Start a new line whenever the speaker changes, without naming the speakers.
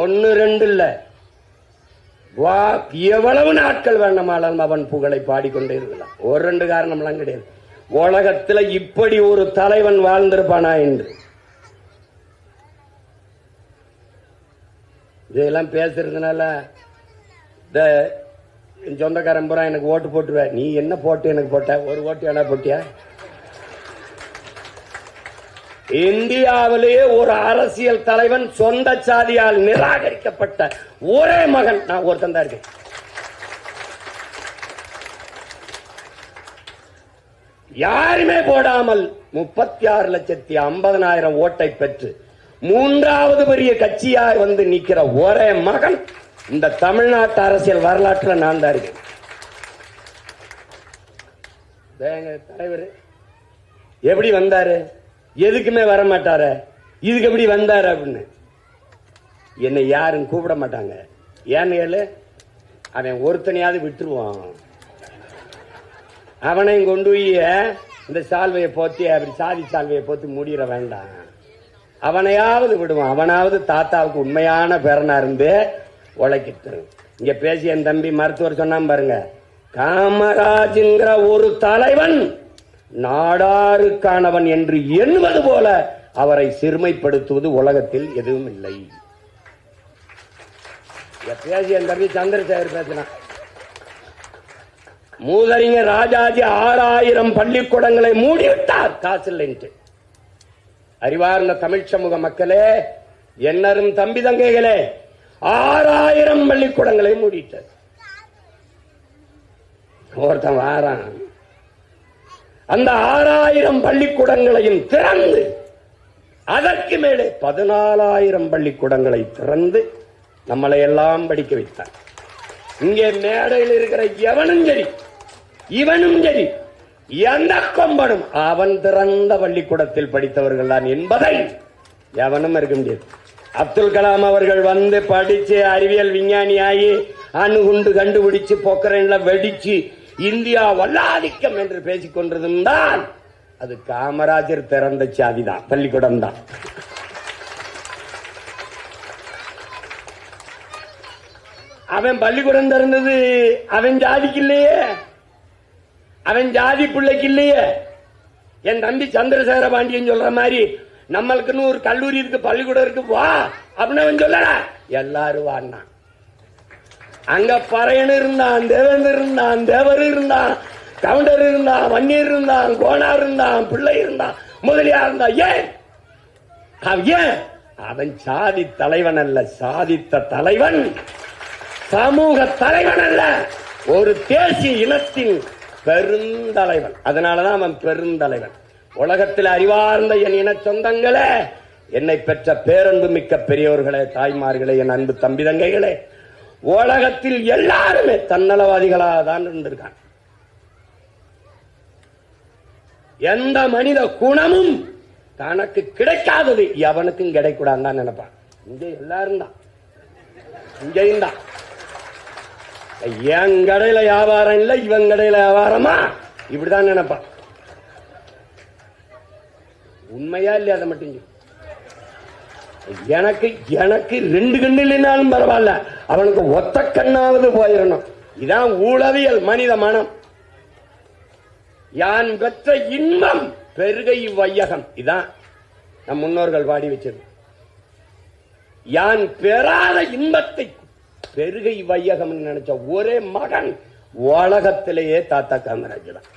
ஒன்னு ரெண்டு இல்ல வா எவ்வளவு நாட்கள் வேண்டுமானாலும் அவன் புகழை பாடிக்கொண்டே இருக்கலாம். ஒரு ரெண்டு காரணம்லாம் கிடையாது. உலகத்துல இப்படி ஒரு தலைவன் வாழ்ந்திருப்பானா என்று. இதெல்லாம் பேசுறதுனால இந்த சொந்தக்காரன் பூரா எனக்கு ஓட்டு போட்டுருவ. நீ என்ன போட்டு எனக்கு போட்ட? ஒரு ஓட்டு என்ன போட்டியா? இந்தியாவிலேயே ஒரு அரசியல் தலைவன் சொந்த சாதியால் நிராகரிக்கப்பட்ட ஒரே மகன் நான் ஒருத்தன் தான் இருக்கேன். யாருமே போடாமல் முப்பத்தி ஆறு லட்சத்தி ஐம்பதனாயிரம் ஓட்டை பெற்று மூன்றாவது பெரிய கட்சியாக வந்து நிற்கிற ஒரே மகன் இந்த தமிழ்நாட்டு அரசியல் வரலாற்றில் நான் தான் இருக்கேன். தலைவர் எப்படி வந்தாரு? எதுக்குமே வர மாட்டாரு இதுக்கு எப்படி வந்தாரு அப்படின்னு. என்னை யாரும் கூப்பிட மாட்டாங்க. ஏன்னு கேளு அவன் ஒருத்தனையாவது விட்டுருவான். அவனையும் கொண்டு போய் இந்த சால்வையை போத்தி அப்படி சாதி சால்வையை போத்தி மூடிட வேண்டாம். அவனையாவது விடுவான். அவனாவது தாத்தாவுக்கு உண்மையான பேரனா இருந்து உழைக்கிட்டு இங்க பேசி என் தம்பி மருத்துவர் சொன்னான் பாருங்க காமராஜுங்கிற ஒரு தலைவன் நாடாருக்கானவன் என்று எண்ணுவது போல அவரை சிறுமைப்படுத்துவது உலகத்தில் எதுவும் இல்லை. பேசி என் தம்பி சந்திரசேகர் பேசினான் மூதறிஞர் ராஜாஜி ஆறாயிரம் பள்ளிக்கூடங்களை மூடிவிட்டார் காசு இல்லைன்ட்டு அறிவார்ந்த தமிழ் சமூக மக்களே என்னரும் தம்பி தங்கைகளே ஆறாயிரம் பள்ளிக்கூடங்களை மூடிட்டார். ஒருத்தன் வாரான். அந்த ஆறாயிரம் பள்ளிக்கூடங்களையும் திறந்து அதற்கு மேலே பதினாலாயிரம் பள்ளிக்கூடங்களை திறந்து நம்மளை எல்லாம் படிக்க வைத்தார். இங்கே மேடையில் இருக்கிற எவனும் சரி இவனும் சரி எந்த கொம்பனும் அவன் திறந்த பள்ளிக்கூடத்தில் படித்தவர்கள் தான் என்பதை எவனும் இருக்க முடியாது. அப்துல் கலாம் அவர்கள் வந்து படிச்சு அறிவியல் விஞ்ஞானி ஆகி அணுகுண்டு கண்டுபிடிச்சு பொக்கரன்ல வெடிச்சு இந்தியா வல்லாதிக்கம் என்று பேசிக் கொண்டிருந்தால் அது காமராஜர் திறந்த சாதிதான் பள்ளிக்கூடம் தான். அவன் பள்ளிக்கூடம் திறந்தது அவன் ஜாதிக்கு இல்லையே. அவன் ஜாதி பிள்ளைக்கு இல்லையே. என் தம்பி சந்திரசேகர பாண்டியன் சொல்ற மாதிரி நம்மளுக்குன்னு ஒரு கல்லூரி இருக்கு பள்ளிக்கூடம் இருக்கு வா அப்படின்னு அவன் சொல்லல. எல்லாரும் வாண்ணான் அங்க பறையன் இருந்தான் தேவேந்தர் இருந்தான் தேவர் இருந்தான் கவுண்டர் இருந்தான் வன்னியர் இருந்தான் கோனார் இருந்தான் பிள்ளை இருந்தான் முதலியா இருந்தான். ஏன்? ஏன்? அவன் சாதி தலைவன் அல்ல சாதித்த தலைவன். சமூக தலைவன் அல்ல. ஒரு தேசிய இனத்தின் பெருந்தலைவன். அதனாலதான் அவன் பெருந்தலைவன். உலகத்தில் அறிவார்ந்த என் இன சொந்தங்களே என்னை பெற்ற பேரன்பு மிக்க பெரியவர்களே தாய்மார்களே என் அன்பு தம்பி தங்கைகளே உலகத்தில் எல்லாருமே தன்னலவாதிகளாக தான் இருந்திருக்காங்க. எந்த மனித குணமும் தனக்கு கிடைக்காதது எவனுக்கும் கிடைக்கூடாதுன்னு தான் நினைப்பான். இங்க எல்லாரும் தான். இங்கேயும் தான். என் கடையில வியாபாரம் இல்ல இவன் கடையில வியாபாரமா? இப்படிதான் நினைப்பான். உண்மையா இல்லையா அதை மட்டும் சொல்லு. எனக்கு எனக்கு ரெண்டு கண்ணு இல்லைனாலும் பரவாயில்ல. அவனுக்கு ஒத்த கண்ணாவது போயிடணும் இதான் ஊழவியல் மனித மனம். யான் பெற்ற இன்பம் பெருகை வையகம் இதான் நம் முன்னோர்கள் பாடி வச்சது. யான் பெறாத இன்பத்தை பெருகை வையகம் நினைச்ச ஒரே மகன் உலகத்திலேயே தாத்தா காமராஜ் தான்.